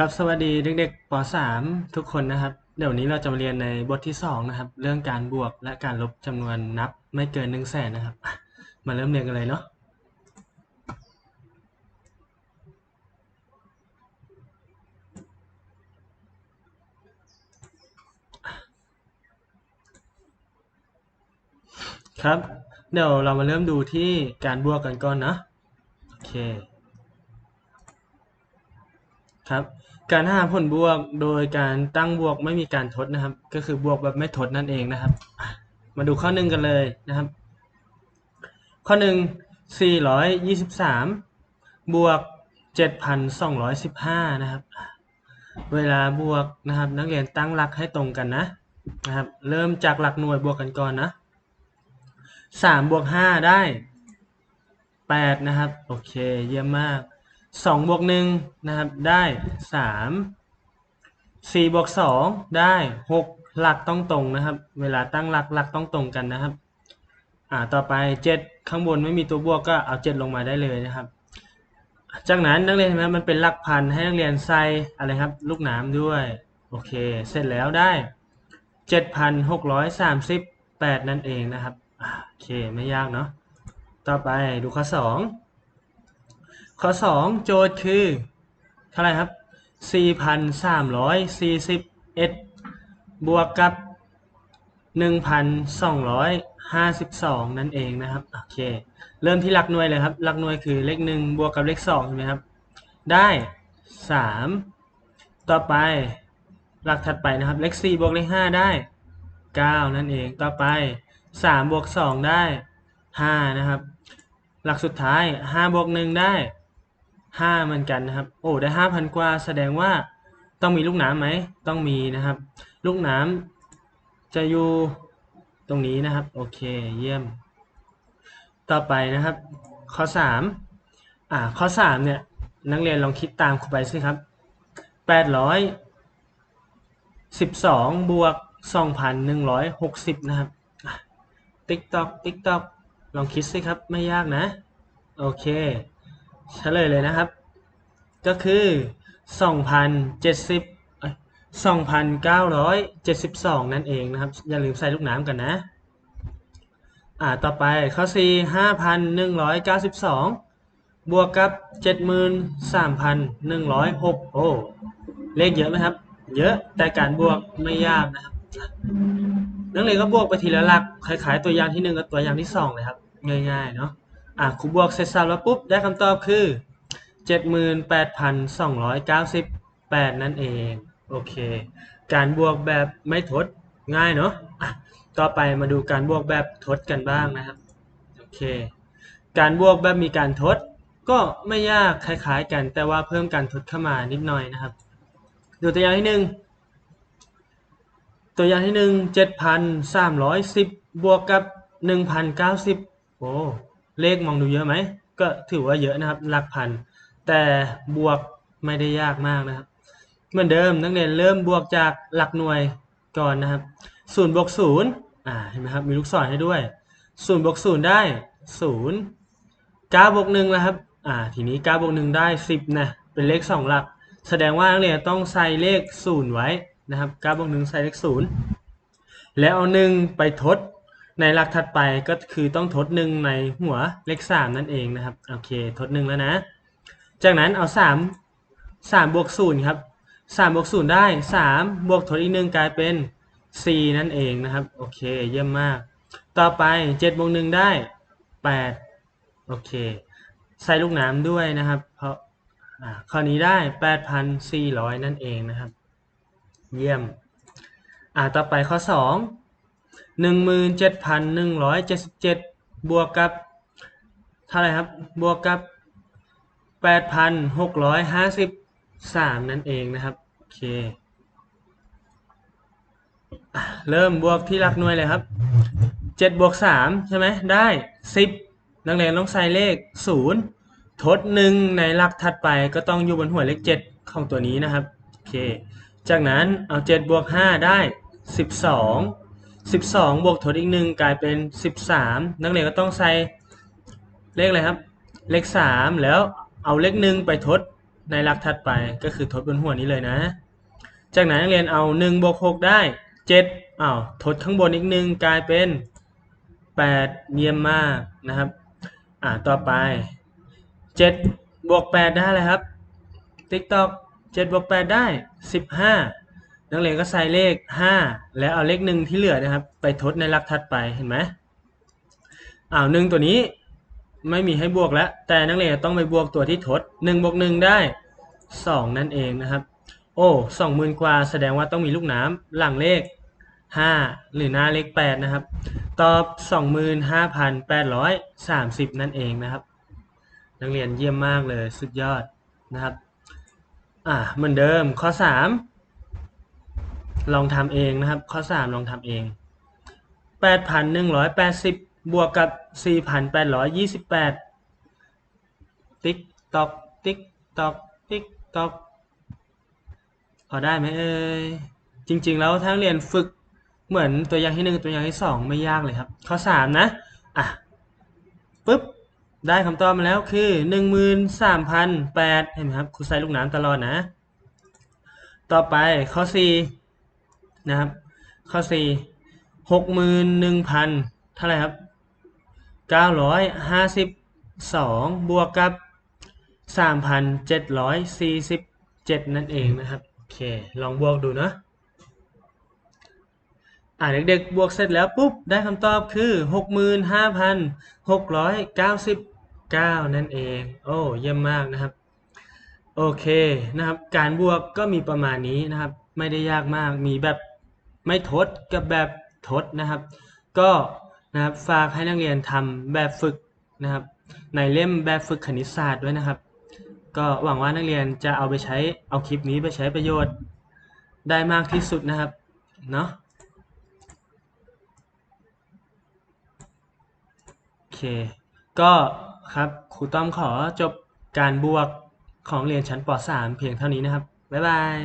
ครับสวัสดีเด็กๆป .3 ทุกคนนะครับ เดี๋ยววนนี้เราจะมาเรียนในบทที่ 2 นะครับ เรื่องการบวกและการลบจำนวนนับไม่เกิน1 0 0 0 0แสนนะครับ มาเริ่มเรียนกันเลยเนาะครับ เดี๋ยวเรามาเริ่มดูที่การบวกกันก่อนนะ โอเคครับ การหาผลบวกโดยการตั้งบวกไม่มีการทดนะครับ ก็คือบวกแบบไม่ทดนั่นเองนะครับ มาดูข้อหนึ่งกันเลยนะครับ ข้อหนึ่ง423 บวก 7,215 นะครับ เวลาบวกนะครับ นักเรียนตั้งหลักให้ตรงกันนะนะครับ เริ่มจากหลักหน่วยบวกกันก่อนนะ 3 บวก 5 ได้ 8 นะครับ โอเค เยี่ยมมาก 2บวก1นะครับได้ 3 4บวก2ได้ 6 หลักต้องตรงนะครับ เวลาตั้งหลักหลักต้องตรงกันนะครับอ่าต่อไป 7 ข้างบนไม่มีตัวบวกก็เอา 7 ลงมาได้เลยนะครับ จากนั้นนักเรียนเห็นไหมมันเป็นหลักพันให้นักเรียนใส่อะไรครับ ลูกน้ำด้วยโอเค เสร็จแล้วได้ 7,638 นั่นเองนะครับอโอเค ไม่ยากเนาะต่อไปดูข้อ 2 ข้อ 2 โจทย์คือเท่าไหร่ครับ 4,341 บวกกับ 1,252 นั่นเองนะครับโอเคเริ่มที่หลักหน่วยเลยครับหลักหน่วยคือเลข 1 บวกกับเลข2ใช่ไหมครับ ได้ 3 ต่อไปหลักถัดไปนะครับ เลข 4 บวกเลข 5 ได้ 9 นั่นเองต่อไป 3 บวก 2 ได้ 5 นะครับ หลักสุดท้าย 5 บวก 1 ได้ 5เหมือนกันนะครับ โอ้ได้5,000กว่าแสดงว่าต้องมีลูกน้ำไหมต้องมีนะครับ ลูกน้ำจะอยู่ตรงนี้นะครับ โอเคเยี่ยม ต่อไปนะครับ ข้อ3อ่าข้อ3เนี่ยนักเรียนลองคิดตามครูไปสิครับ812บวก2,160นะครับติ๊กตอกติ๊กตอกลองคิดสิครับ ไม่ยากนะ โอเค เฉลยเลยนะครับ ก็คือ 2,070เอ้ย2,972 นั่นเองนะครับ อย่าลืมใส่ลูกน้ำกันนะ อ่า ต่อไปข้อ 4 5,192 บวกกับ 73,106 โอ้ เลขเยอะไหมครับ เยอะ แต่การบวกไม่ยากนะครับ นักเรียนก็บวกไปทีละหลัก คล้ายๆตัวอย่างที่ 1 กับตัวอย่างที่ 2 เลยครับ ง่ายๆ เนาะ อะครูบวกเสร็จสับแล้วปุ๊บ ได้คำตอบคือ 78,298 นั่นเอง โอเค การบวกแบบไม่ทดง่ายเนาะอะต่อไปมาดูการบวกแบบทดกันบ้างนะครับ โอเค การบวกแบบมีการทด ก็ไม่ยากคล้ายๆกัน แต่ว่าเพิ่มการทดเข้ามานิดหน่อยนะครับ ดูตัวอย่างที่หนึ่งตัวอย่างที่หนึ่งเจ็ดพันสามร้อยสิบบวกกับหนึ่งพันเก้าสิบโอ้ เลขมองดูเยอะไหม ก็ถือว่าเยอะนะครับ หลักพัน แต่บวกไม่ได้ยากมากนะครับ เหมือนเดิมนักเรียนเริ่มบวกจากหลักหน่วยก่อนนะครับศูนย์บวกศูนย์อ่าเห็นไหมครับมีลูกศรให้ด้วยศูนย์บวกศูนย์ได้ศูนย์เก้าบวกหนึ่งนะครับอ่าทีนี้เก้าบวกหนึ่งได้สิบนะเป็นเลขสองหลัก แสดงว่านักเรียนต้องใส่เลขศูนย์ไว้นะครับเก้าบวกหนึ่งใส่เลขศูนย์แล้วเอาหนึ่งไปทด ในหลักถัดไปก็คือต้องทดหนึ่งในหัวเลขสามนั่นเองนะครับโอเคทดหนึ่งแล้วนะ จากนั้นเอาสามสามบวกศูนย์ครับสามบวกศูนย์ได้สามบวกทดอีกหนึ่งกลายเป็นสี่นั่นเองนะครับโอเคเยี่ยมมาก ต่อไปเจ็ดบวกหนึ่งได้แปดโอเค ใส่ลูกน้ำด้วยนะครับ เพราะอ่าข้อนี้ได้แปดพันสี่ร้อยนั่นเองนะครับ เยี่ยมอ่าต่อไปข้อสอง หนึ่งหมื่นเจ็ดพันหนึ่งร้อยเจ็ดสิบเจ็ดบวกกับเท่าไรครับ บวกกับแปดพันหกร้อยห้าสิบสามนั่นเองนะครับ โอเค เริ่มบวกที่หลักหน่วยเลยครับเจ็ดบวกสามใช่ไหม ได้สิบนักเรียนต้องใส่เลขศูนย์ทดหนึ่งในหลักถัดไปก็ต้องอยู่บนหัวเลขเจ็ดของตัวนี้นะครับ โอเค จากนั้นเอาเจ็ดบวกห้าได้สิ บสองสิบสองบวกทดอีกหนึ่งกลายเป็นสิบสามนักเรียนก็ต้องใส่เลขอะไรครับ เลขสามแล้วเอาเลขหนึ่งไปทดในหลักถัดไปก็คือทดบนหัวนี้เลยนะ จากนั้นนักเรียนเอา 1 บวก 6 ได้ 7อ้าวทดข้างบนอีกหนึ่งกลายเป็น 8 เยี่ยมมากนะครับอ่าต่อไป 7 บวก 8 ได้เลยครับ TikTok 7บวก8ได้ 15 นักเรียนก็ใส่เลข 5 แล้วเอาเลขหนึ่งที่เหลือนะครับ ไปทดในหลักถัดไปเห็นไหมอ้าวหนึ่งตัวนี้ไม่มีให้บวกแล้ว แต่นักเรียนต้องไปบวกตัวที่ทด1บวก1ได้ 2 นั่นเองนะครับ โอ้สองหมื่นกว่าแสดงว่าต้องมีลูกน้ำหลังเลข 5 หรือหน้าเลข 8 นะครับ ตอบ 25,830 นั่นเองนะครับ นักเรียนเยี่ยมมากเลยสุดยอดนะครับ อ่าเหมือนเดิมข้อ 3 ลองทำเองนะครับ ข้อ 3 ลองทำเอง 8,180 บวกกับ 4,828 ติ๊กตอก ติ๊กตอก ติ๊กตอก พอได้ไหมเอ่ย จริง ๆ แล้วทั้งเรียนฝึกเหมือนตัวอย่างที่หนึ่งตัวอย่างที่สองไม่ยากเลยครับ ข้อ 3 นะ อะปุ๊บได้คำตอบมาแล้วคือ 13,008เห็นไหมครับครูใส่ลูกน้ำตลอดนะ ต่อไปข้อ 4 นะครับข้อ4 61,000เท่าไหร่ครับ952บวกกับ3,747นั่นเองนะครับโอเคลองบวกดูนะอ่าเด็กๆบวกเสร็จแล้วปุ๊บ ได้คำตอบคือ 65,699 นั่นเอง โอ้เยี่ยมมากนะครับ โอเคนะครับ การบวกก็มีประมาณนี้นะครับ ไม่ได้ยากมากมีแบบ ไม่ทดกับแบบทดนะครับ ก็นะครับฝากให้นักเรียนทำแบบฝึกนะครับ ในเล่มแบบฝึกคณิตศาสตร์ด้วยนะครับ ก็หวังว่านักเรียนจะเอาไปใช้เอาคลิปนี้ไปใช้ประโยชน์ได้มากที่สุดนะครับเนาะโอเค ก็ครับครูต้อมขอจบการบวกของเรียนชั้นป .3 เพียงเท่านี้นะครับ บ๊ายบาย